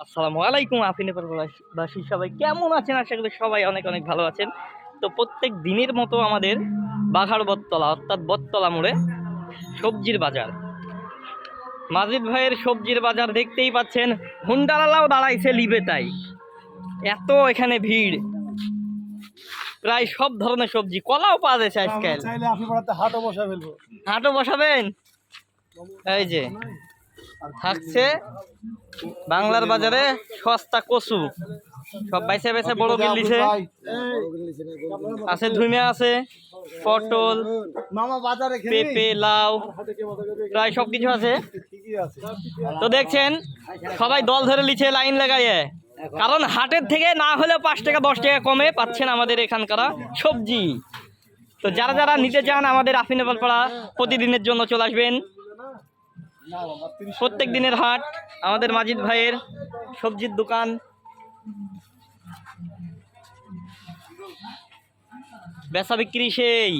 আসসালামু আলাইকুম আফিনে বাসী সবাই কেমন আছেন? আশা করি সবাই অনেক অনেক ভালো আছেন। তো প্রত্যেক দিনের মতো আমাদের বাঘার বটতলা অর্থাৎ বটতলা মোড়ে সবজির বাজার। মাজিদ ভাইয়ের সবজির বাজার দেখতেই পাচ্ছেন হুন্ডালালাও দাঁড়াইছে লিবে তাই। এত এখানে ভিড়। প্রায় সব ধরনের সবজি কলাও পাওয়া যাচ্ছে আজকাল। হাটও বসাবেন? এই যে। থাকছে বাংলার বাজারে সস্তা কচু। সব বাইসে বাইসে বড় বিল দিছে আছে ধুইমা আছে পটল পেঁপে লাউ প্রায় সব কিছু আছে। তো দেখছেন সবাই দল ধরে লিছে লাইন লাগাইয়ে। কারণ হাটের থেকে না হলেও পাঁচ টাকা দশ টাকা কমে পাচ্ছেন আমাদের এখানকার সবজি। তো যারা যারা নিতে চান আমাদের আফিনেপালপাড়া প্রতিদিনের জন্য চলে আসবেন। প্রত্যেক দিনের হাট, আমাদের মাজিদ ভাইয়ের সবজির দোকান। বেচা বিক্রি সেই।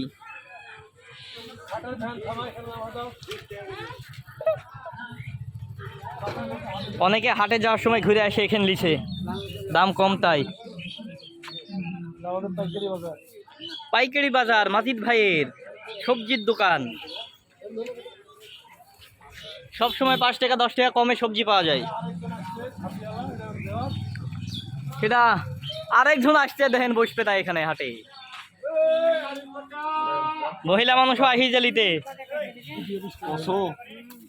অনেকে হাটে যাওয়ার সময় ঘুরে আসে, এখানে লিছে। দাম কম তাই। পাইকারি বাজার, মাজিদ ভাইয়ের সবজির দোকান। সব সময় পাঁচ টাকা, দশ টাকা কমে সবজি পাওয়া যায়। সেটা আরেকজন আসছে, দেখেন বসবে তাই এখানে হাটে। মহিলা মানুষও আহি জালিতে।